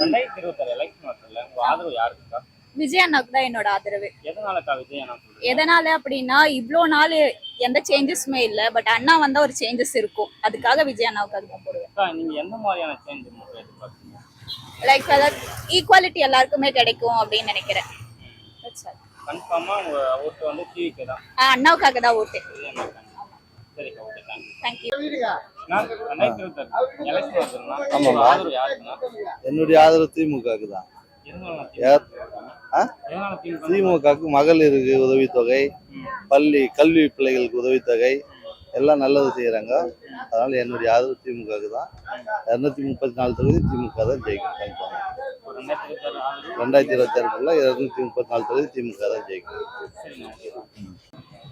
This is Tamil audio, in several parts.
ரெண்டாயிரத்தி இருபத்தாறு எலெக்ஷன் வருதுல்ல உங்க ஆதரவு யாருக்குக்கா? விஜய் அண்ணாக்கு தான் என்னோட ஆதரவு. எதனாலக்கா விஜய் அண்ணா எதனால அப்படின்னா இவ்வளோ நாள் எந்த சேஞ்சஸுமே இல்லை பட் அண்ணா வந்தா ஒரு சேஞ்சஸ் இருக்கும். அதுக்காக விஜய் அண்ணாவுக்கு அதுதான் போடுவேன். நீங்க எந்த மாதிரியான சேஞ்ச் லைக் ஈக்குவாலிட்டி எல்லாருக்குமே கிடைக்கும் அப்படின்னு நினைக்கிறேன். கன்ஃபார்மா உங்க ஓட்டு வந்து டிவிக்கு தான். அண்ணாவுக்காக தான் ஓட்டு சரிக்கா ஓகே என்னுடைய ஆதரவு திமுகவுக்கு தான். திமுகவுக்கு மகளிருக்கு உதவித்தொகை பள்ளி கல்வி பிள்ளைகளுக்கு உதவித்தொகை எல்லாம் நல்லது செய்கிறாங்க அதனால என்னுடைய ஆதரவு திமுகவுக்கு தான். இரநூத்தி முப்பத்தி நாலு தொகுதி திமுக தான் ஜெயிக்கும். கன்ஃபார்ம் ரெண்டாயிரத்தி இருபத்தி ஆறுக்குள்ள இரநூத்தி முப்பத்தி நாலு தொகுதி திமுக தான் ஜெயிக்கும்.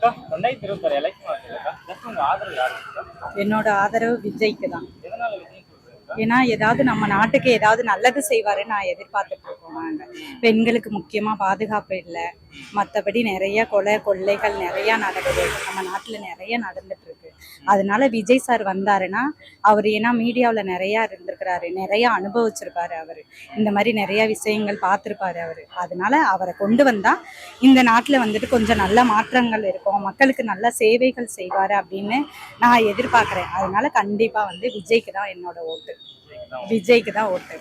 அக்கா ரெண்டாயிரத்தி இருபத்தாறு எலெக்ஷன் வருதுல்லக்கா ஜஸ்ட் உங்க ஆதரவு யாருக்குக்கா என்னோட ஆதரவு விஜய்க்கு தான். எதனால விஜய் சொல்றீங்க ஏன்னா ஏதாவது நம்ம நாட்டுக்கு ஏதாவது நல்லது செய்வாருன்னு நான் எதிர்பார்த்துட்டு இருக்கோம் நாங்கள் பெண்களுக்கு முக்கியமாக பாதுகாப்பு இல்லை. மற்றபடி நிறைய கொலை கொள்ளைகள் நிறைய நடக்குது. நம்ம நாட்டில் நிறைய நடந்துட்டு இருக்கு. அதனால விஜய் சார் வந்தாருன்னா அவர் ஏன்னா மீடியாவில் நிறையா இருந்திருக்கிறாரு நிறைய அனுபவிச்சிருப்பாரு அவர். இந்த மாதிரி நிறைய விஷயங்கள் பார்த்துருப்பாரு அவர். அதனால அவரை கொண்டு வந்தா இந்த நாட்டில் வந்துட்டு கொஞ்சம் நல்ல மாற்றங்கள் இருக்கும். மக்களுக்கு நல்ல சேவைகள் செய்வார் அப்படின்னு நான் எதிர்பார்க்குறேன். அதனால கண்டிப்பாக வந்து விஜய்க்கு தான் என்னோட ஓட்டு. விஜய்க்கு தான் ஓட்டு.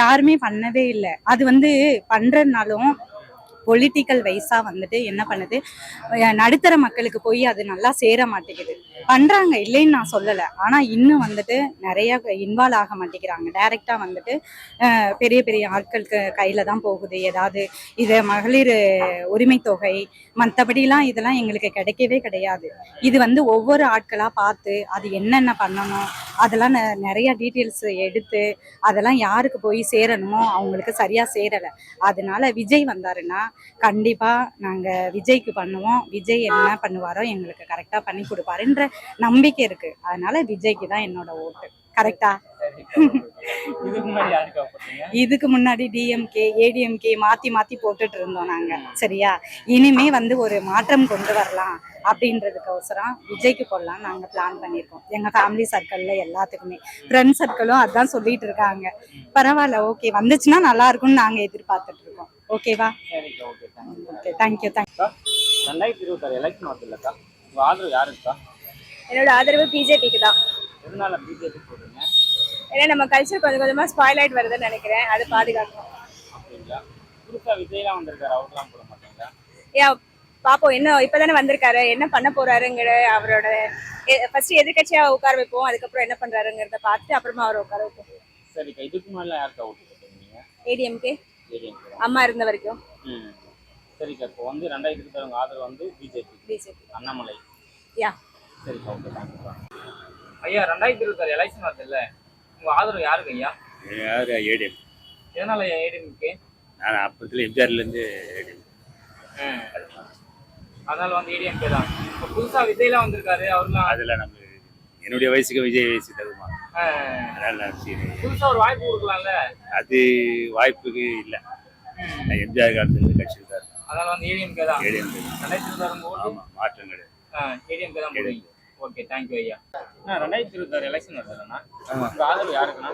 யாருமே பண்ணவே இல்லை. அது வந்து பண்றதுனாலும் பொலிட்டிக்கல் வைஸாக வந்துட்டு என்ன பண்ணுது? நடுத்தர மக்களுக்கு போய் அது நல்லா சேர மாட்டேங்குது. பண்ணுறாங்க இல்லைன்னு நான் சொல்லலை. ஆனால் இன்னும் வந்துட்டு நிறைய இன்வால்வ் ஆக மாட்டேங்கிறாங்க. டைரெக்டாக வந்துட்டு பெரிய பெரிய ஆட்களுக்கு கையில் தான் போகுது. ஏதாவது இது மகளிர் உரிமை தொகை மற்றபடிலாம் இதெல்லாம் எங்களுக்கு கிடைக்கவே கிடையாது. இது வந்து ஒவ்வொரு ஆட்களாக பார்த்து அது என்னென்ன பண்ணணும் அதெல்லாம் நெ- டீட்டெயில்ஸ் எடுத்து அதெல்லாம் யாருக்கு போய் சேரணுமோ அவங்களுக்கு சரியாக சேரலை. அதனால விஜய் வந்தாருன்னா கண்டிப்பாக நாங்கள் விஜய்க்கு பண்ணுவோம். விஜய் என்ன பண்ணுவாரோ எங்களுக்கு கரெக்டாக பண்ணி கொடுப்பாருன்ற நம்பிக்கை இருக்குது அதனால விஜய்க்கு தான் என்னோட ஓட்டு. கரெக்டாக இதுக்கு முன்னாடி டிஎம்கே ஏடிஎம்கே மாத்தி மாத்தி போட்டுட்டு இருந்தோம் நாங்க. சரியா? இனிமே வந்து ஒரு மாற்றம் கொண்டு வரலாம் அப்படின்றதுக்கோசரம் விஜய்க்கு போடலாம் நாங்க பிளான் பண்ணியிருக்கோம். எங்க ஃபேமிலி சர்க்கிள்ல எல்லாத்துக்குமே. ஃப்ரெண்ட் சர்க்கிளும் அதான் சொல்லிட்டு இருக்காங்க. பரவாயில்ல ஓகே வந்துச்சுன்னா நல்லா இருக்கும்னு நாங்க எதிர்பார்த்துட்டு இருக்கோம். ஓகேவா ஓகே தேங்க்யூ தேங்க்யூ ரெண்டாயிரத்தி இருபத்தாறு எலெக்ஷன் வருதுல்லக்கா உங்க ஆதரவு யாருக்கா? என்னோட ஆதரவு பிஜேபிக்கு தான். எதனால பிஜேபி சொல்றீங்க ஏன்னா நம்ம கல்ச்சர் கொஞ்சம் கொஞ்சமா ஸ்பாயில் ஆயிட்டு வருதுன்னு நினைக்கிறேன். அது பாதுகாக்கணும் அப்படிங்களா? புதுசா விஜய்லாம் வந்திருக்காரு. அவர்லாம் போட மாட்டீங்களா? ஏன் பாப்போம். என்ன இப்பதானே வந்திருக்காரு. என்ன பண்ண போறாருங்கிற அவரோட ஃபர்ஸ்ட் எதிர்க்கட்சியா உட்கார வைப்போம். அதுக்கப்புறம் என்ன பண்றாருங்கிறத பார்த்துட்டு அப்புறமா அவரை உட்கார வைப்போம். சரிக்கா. இதுக்கு முன்னாடி யாருக்கா ஓட்டு போட்டீங்க ஏடிஎம்கே ஏடிஎம் அம்மா இருந்த வரைக்கும். ம். சரிக்கா. இப்போ வந்து ரெண்டாயிரத்தி இருபத்தாறு உங்க ஆதரவு வந்து பிஜேபி பிஜேபி அண்ணாமலை. யா. சரிக்கா. ஓகே. Thank you. ஐயா ரெண்டாயிரத்தி இருபத்தாறு எலெக்ஷன் வருதுல்ல. உங்க ஆதரவு யாருக்கு ஐயா? யார்? ஏடிஎம் எதனால ஏடிஎம்கே நான் அப்பத்தில் எம்ஜிஆர்லேருந்து ஏடிஎம் அதனால வந்து ஏடிஎம்கே தான். இப்போ புதுசா விஜய்லாம் வந்திருக்காரு அவர்லாம். அதில் நம்ம என்னுடைய வயசுக்கு விஜய் வயசு தகுமா அதனால் சரி. புதுசா ஒரு வாய்ப்பு கொடுக்கலாம்ல? அது வாய்ப்புக்கு இல்லை. நான் எம்ஜிஆர் காலத்துல கட்சி தான் அதனால வந்து தான். ஏடிஎம் ரெண்டாயிரத்தி இருபத்தாறு உங்க ஓட்டு. ஆமாம் மாற்றம் கிடையாது. ஏடிஎம்கே தான் போடுவீங்க. ஓகே தேங்க்யூ ஐயா. ரெண்டாயிரத்தி இருபத்தாறு எலெக்ஷன் ஆதரவு யாருக்குண்ணா?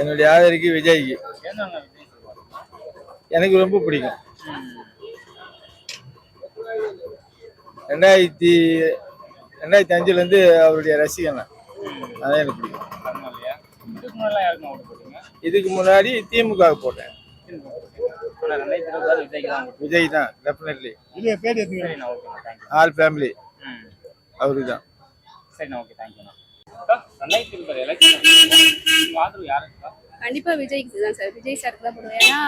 என்னுடைய ஆதரிக்கு விஜய்க்கு. ஏன்னா எனக்கு ரொம்ப பிடிக்கும். ரெண்டாயிரத்தி ரெண்டாயிரத்தி அஞ்சுலேருந்து அவருடைய ரசிகன் நான். அதான் எனக்கு பிடிக்கும். இதுக்கு முன்னாடி திமுக போட்டேன். விஜய் தான் டெஃபினெட்லி ஆல் ஃபேமிலி ம். அவருக்கு தான் சரிண்ணா ஓகே தேங்க்யூண்ணா ரெண்டாயிரத்தி இருபத்தாறு எலெக்ஷன் ஆதரவு யாருக்குக்கா கண்டிப்பா விஜய்க்கு தான் சார் விஜய் சாருக்கு தான் போடுவேன் ஏன்னா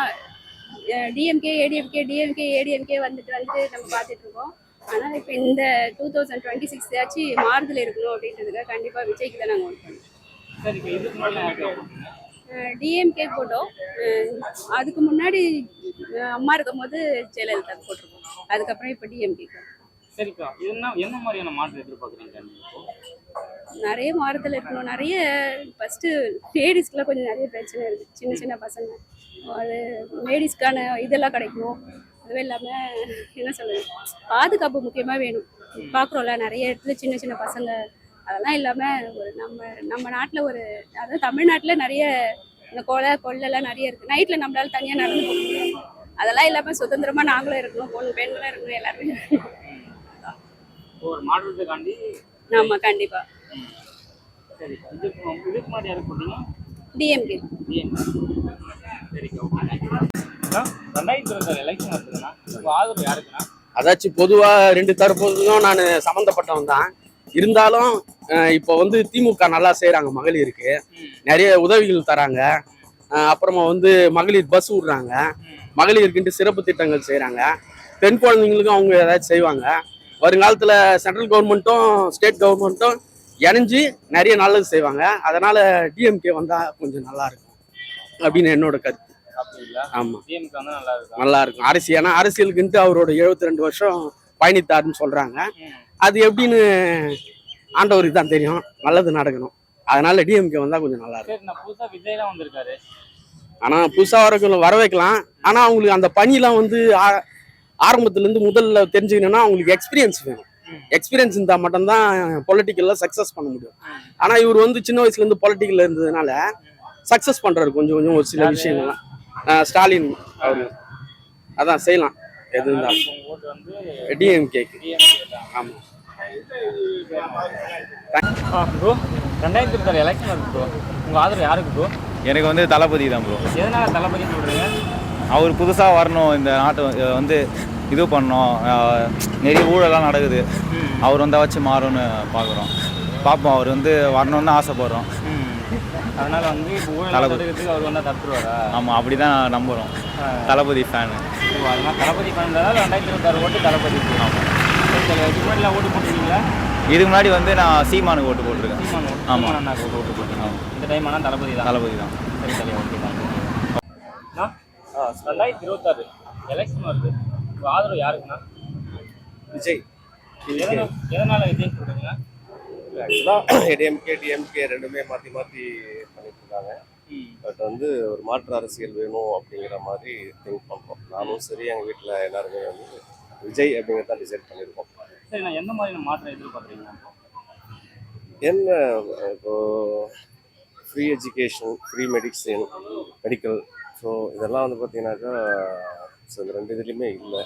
டிஎம்கே ஏடிஎம்கே டிஎம்கே ஏடிஎம்கே வந்துட்டு வந்துட்டு நம்ம பார்த்துட்டு இருக்கோம். ஆனால் இப்போ இந்த டூ தௌசண்ட் டுவெண்ட்டி சிக்ஸ் ஆச்சு மாறுதல் இருக்கணும் அப்படின்றதுக்காக கண்டிப்பா விஜய்க்கு தான் நாங்கள் ஓட் பண்ணுவோம் டிஎம்கே போட்டோம். அதுக்கு முன்னாடி அம்மா இருக்கும்போது ஜெயலலிதா போட்டிருக்கோம். அதுக்கப்புறம் இப்போ டிஎம்கே சரிக்கா. என்ன என்ன மாதிரியான மாற்றம் எதிர்பார்க்குறீங்க? நிறைய மாறுதல் இருக்கணும். நிறைய ஃபஸ்ட்டு லேடிஸ்க்குலாம் கொஞ்சம் நிறைய பிரச்சனை இருக்குது சின்ன சின்ன பசங்க. அது லேடிஸ்க்கான இதெல்லாம் கிடைக்கணும் அதுவும் இல்லாமல் என்ன சொல்றது? பாதுகாப்பு முக்கியமாக வேணும். பார்க்குறோம்ல நிறைய இடத்துல சின்ன சின்ன பசங்க. அதெல்லாம் இல்லாமல் ஒரு நம்ம நம்ம நாட்டில் ஒரு அதாவது தமிழ்நாட்டில் நிறைய இந்த கொலை கொள்ளெல்லாம் நிறைய இருக்குது நைட்டில் நம்மளால் தனியாக நடந்து போக முடியும் அதெல்லாம் இல்லாமல் சுதந்திரமாக நாங்களும் இருக்கணும். பொண்ணு பெண்களும் இருக்கணும். எல்லாருமே ஒரு மாற்றத்துக்காண்டி ஆமா கண்டிப்பா. சரி இதுக்கு இதுக்கு முன்னாடி யாருக்கு போட்டீங்க? டிஎம்கே சரி ஓகே ரெண்டாயிரத்தி இருபத்தாறு எலெக்ஷன் வருதுன்னா இப்போ ஆதரவு யாருக்குன்னா அதாச்சும் பொதுவா ரெண்டு தரப்புக்கும் நான் சம்மந்தப்பட்டவன் தான். இருந்தாலும் இப்போ வந்து திமுக நல்லா செய்றாங்க மகளிருக்கு. நிறைய உதவிகள் தராங்க. அப்புறமா வந்து மகளிர் பஸ் விடுறாங்க. மகளிருக்குன்ட்டு சிறப்பு திட்டங்கள் செய்றாங்க. பெண் குழந்தைங்களுக்கும் அவங்க ஏதாச்சும் செய்வாங்க. வருங்காலத்துல சென்ட்ரல் கவர்மெண்ட்டும் ஸ்டேட் கவர்மெண்ட்டும் இணைஞ்சு நிறைய நல்லது செய்வாங்க. அதனால டிஎம்கே வந்தா கொஞ்சம் நல்லா இருக்கும் அப்படின்னு என்னோட கருத்து. அப்படி இல்லை ஆமா டிஎம்கே வந்து நல்லா இருக்கும். அரசியல் ஏன்னா அரசியலுக்குன்ட்டு அவரோட 72 ரெண்டு வருஷம் பயணித்தாருன்னு சொல்றாங்க. அது எப்படின்னு ஆண்டவருக்கு தான் தெரியும். நல்லது நடக்கணும். அதனால டிஎம்கே வந்தா கொஞ்சம் நல்லா இருக்கும். சரி நான் புதுசா விஜய்லாம் வந்திருக்காரு. ஆனா புதுசா வரவங்களை வர வைக்கலாம் ஆனா அவங்களுக்கு அந்த பணிலாம் வந்து ஆ- ஆரம்பத்துல இருந்து முதல்ல தெரிஞ்சுக்கணும்னா அவங்களுக்கு எக்ஸ்பீரியன்ஸ் வேணும். எக்ஸ்பீரியன்ஸ் இருந்தால் மட்டும்தான் பொலிட்டிக்கல்ல சக்ஸஸ் பண்ண முடியும். ஆனா இவர் வந்து சின்ன வயசுல இருந்து பொலிட்டிக்கல்ல இருந்ததுனால சக்ஸஸ் பண்றாரு கொஞ்சம் கொஞ்சம் ஒரு சில? விஷயங்கள்லாம். ஸ்டாலின் அவரு. அதான் செய்யலாம். எது இருந்தாலும். டிஎம்கேக்கு டிஎம்கே தான் ஆமா. ப்ரோ ரெண்டாயிரத்தி இருபத்தாறு எலெக்ஷன் ப்ரோ உங்க ஆதரவு யாருக்கு ப்ரோ எனக்கு வந்து தளபதி தான் ப்ரோ எதனால தளபதி சொல்றீங்க? அவர் புதுசாக வரணும் இந்த நாட்டை வந்து இது பண்ணோம் நிறைய ஊழலாம் நடக்குது. அவர் வந்தால் வச்சு மாறும்னு பார்க்குறோம் பார்ப்போம் அவர் வந்து வரணும்னு தான் ஆசைப்படுறோம் அதனால வந்து தளபதி. அவர் வந்தா தடுத்துருவாரா? ஆமாம் அப்படி தான் நம்புகிறோம் தளபதி ஃபேனு அதனால தளபதி பண்ணதால ரெண்டாயிரத்தி இருபத்தாறு ஓட்டு தளபதி சரி, இதுக்கு முன்னாடி ஓட்டு போட்டுருக்கீங்களா? இதுக்கு முன்னாடி வந்து நான் சீமானுக்கு ஓட்டு போட்டிருக்கேன். சீமான் ஓட்டு. போட்டீங்க இந்த டைம் ஆனால் தளபதி தான். தளபதி தான். சரி சரி ஓகே தான். ரெண்டாயிரத்தி இருபத்தாறு எலெக்ஷன் வருது. உங்க ஆதரவு யாருக்குண்ணா விஜய். எதனால விஜய் சொல்றீங்க ஆக்சுவலாக ஏடிஎம்கே டிஎம்கே ரெண்டுமே மாற்றி மாற்றி பண்ணிட்டு இருக்காங்க பட் வந்து ஒரு மாற்று அரசியல் வேணும் அப்படிங்கிற மாதிரி திங்க் பண்ணுறோம் நானும் சரி எங்கள் வீட்டில் எல்லாருமே வந்து விஜய் அப்படிங்கிறத டிசைட் பண்ணியிருக்கோம் சரி நான் எந்த மாதிரியான மாற்றம் எதிர்பார்க்குறீங்க? என்ன இப்போ free education free medicine medical so இதெல்லாம் வந்து பார்த்தீங்கன்னாக்கா ஸோ இந்த ரெண்டு இதுலேயுமே இல்லை.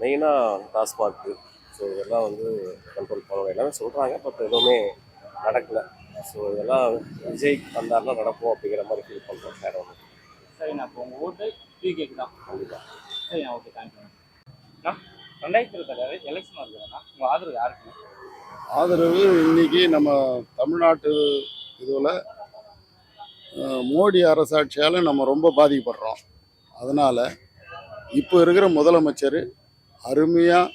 மெயினாக டாஸ்மார்க்கு ஸோ இதெல்லாம் வந்து கண்ட்ரோல் பண்ணணும். எல்லாமே சொல்கிறாங்க பட் எதுவுமே நடக்கலை. ஸோ இதெல்லாம் விஜய் வந்தாருன்னா நடக்கும் அப்படிங்கிற மாதிரி ஃபீல் பண்ணுறோம் வேறு ஒன்று சரி நான் இப்போ உங்கள் ஓட்டு த்ரீ கேக்கு தான். கண்டிப்பாக சரி ஓகே தேங்க்யூ ரெண்டாயிரத்தி இருபத்தாறு எலெக்ஷன் வருதுன்னா உங்கள் ஆதரவு யாருக்குண்ணா ஆதரவு இன்னைக்கு நம்ம தமிழ்நாட்டு இதில் மோடி அரசாட்சியால் நம்ம ரொம்ப பாதிக்கப்படுறோம். அதனால் இப்போ இருக்கிற முதலமைச்சர் அருமையாக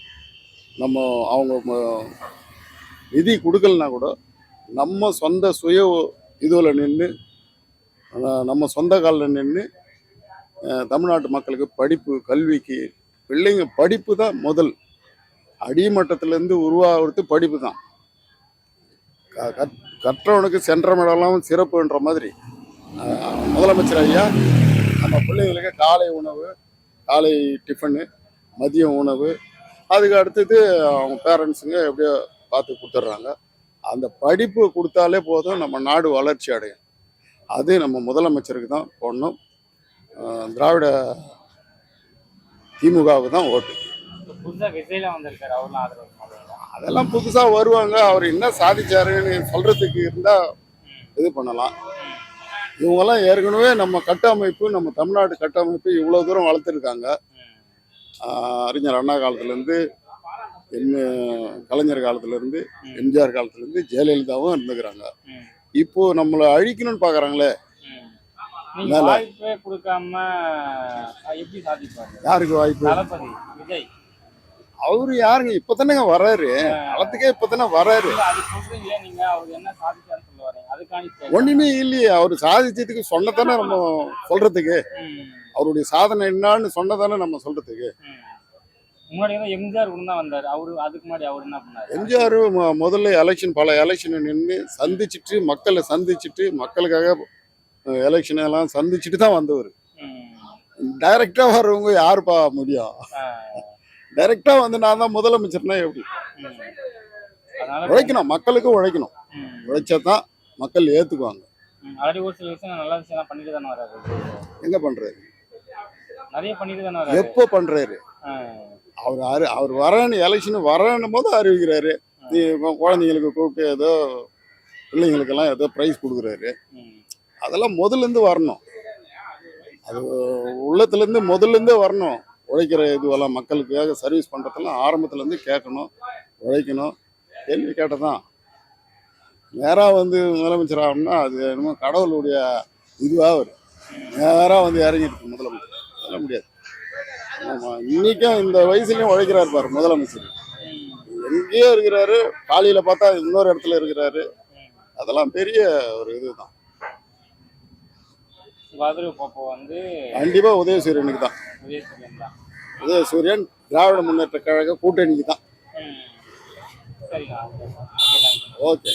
நம்ம அவங்க ம- நிதி கொடுக்கலனா கூட நம்ம சொந்த சுய இதுவில் நின்று நம்ம சொந்த காலில் நின்று தமிழ்நாட்டு மக்களுக்கு படிப்பு கல்விக்கு பிள்ளைங்க படிப்பு தான் முதல். அடிமட்டத்திலேருந்து உருவாகிறது படிப்பு தான். க- கற்- கற்றவனுக்கு சென்றமிடலாம் சிறப்புன்ற மாதிரி. முதலமைச்சர் ஐயா நம்ம பிள்ளைங்களுக்கு காலை உணவு காலை டிஃபனு மதிய உணவு அதுக்கு அடுத்தது அவங்க பேரண்ட்ஸுங்க எப்படியோ பார்த்து கொடுத்துட்றாங்க. அந்த படிப்பு கொடுத்தாலே போதும் நம்ம நாடு வளர்ச்சி அடையும். அது நம்ம முதலமைச்சருக்கு தான் போடணும். திராவிட திமுகவுக்கு தான் ஓட்டு. அதெல்லாம் புதுசாக வருவாங்க. அவர் என்ன சாதிச்சாருன்னு சொல்றதுக்கு இருந்தால் இது பண்ணலாம். இவங்கெல்லாம் ஏற்கனவே நம்ம கட்டமைப்பு நம்ம தமிழ்நாடு கட்டமைப்பு இவ்வளோ தூரம் வளர்த்துருக்காங்க. அறிஞர் அண்ணா காலத்துலேருந்து கலைஞர் காலத்துலேருந்து எம்ஜிஆர் காலத்துலேருந்து ஜெயலலிதாவும் இருந்துக்கிறாங்க. இப்போ நம்மளை அழிக்கணும்னு பார்க்குறாங்களே யாருக்கு வாய்ப்பு? அவரு யாருங்க? இப்போ தானேங்க வராரு களத்துக்கே இப்போ தானே வராரு ஒண்ணுமே இல்லையே. அவர் சாதிச்சதுக்கு சொன்னதானே நம்ம சொல்றதுக்கு. அவருடைய சாதனை என்னன்னு சொன்னதானே நம்ம சொல்றதுக்கு. முன்னாடி எம்ஜிஆர் கூட தான் வந்தாரு. அவரு அதுக்கு முன்னாடி அவர் என்ன பண்ணாரு? எம்ஜிஆர் முதல்ல எலெக்ஷன் பல எலெக்ஷனை நின்று சந்திச்சுட்டு மக்களை சந்திச்சுட்டு மக்களுக்காக எலெக்ஷன் எல்லாம் சந்திச்சுட்டு தான் வந்தவர். டைரக்டா வர்றவங்க யாருப்பா முடியும் டைரக்டா வந்து நான் தான் முதலமைச்சர்னா எப்படி? உழைக்கணும். மக்களுக்கு உழைக்கணும். உழைச்சா தான் மக்கள் ஏற்றுக்குவாங்க. ஆல்ரெடி ஒரு சில விஷயம் நல்ல விஷயம் பண்ணிட்டு தானே வராரு. எங்கே பண்ணுறாரு நிறைய பண்ணிட்டு தானே வராரு. எப்போ பண்ணுறாரு. அவர் அறி அவர் வரேன்னு எலெக்ஷன் வரேன்னும் போது அறிவிக்கிறாரு நீ குழந்தைங்களுக்கு கூப்பிட்டு ஏதோ பிள்ளைங்களுக்கெல்லாம் ஏதோ ப்ரைஸ் கொடுக்குறாரு. அதெல்லாம் முதல்லேருந்து வரணும். அது உள்ளத்துலேருந்து முதல்லேருந்தே வரணும். உழைக்கிற இதுவெல்லாம் மக்களுக்காக சர்வீஸ் பண்ணுறதெல்லாம் ஆரம்பத்துலேருந்து கேட்கணும் உழைக்கணும். கேள்வி கேட்டதான் நேராக வந்து முதலமைச்சர் ஆகணும்னா அது என்னமோ கடவுளுடைய இதுவாக வரும். நேராக வந்து இறங்கிட்டு முதலமைச்சர். சொல்ல முடியாது. ஆமாம் இன்னைக்கும் இந்த வயசுலயும் உழைக்கிறாரு பாரு முதலமைச்சர். எங்கேயோ இருக்கிறாரு காலையில் பார்த்தா இன்னொரு இடத்துல இருக்கிறாரு. அதெல்லாம் பெரிய ஒரு இதுதான். கண்டிப்பாக உதயசூரியனுக்கு தான். உதயசூரியன் திராவிட முன்னேற்ற கழக கூட்டணிக்கு தான். ஓகே.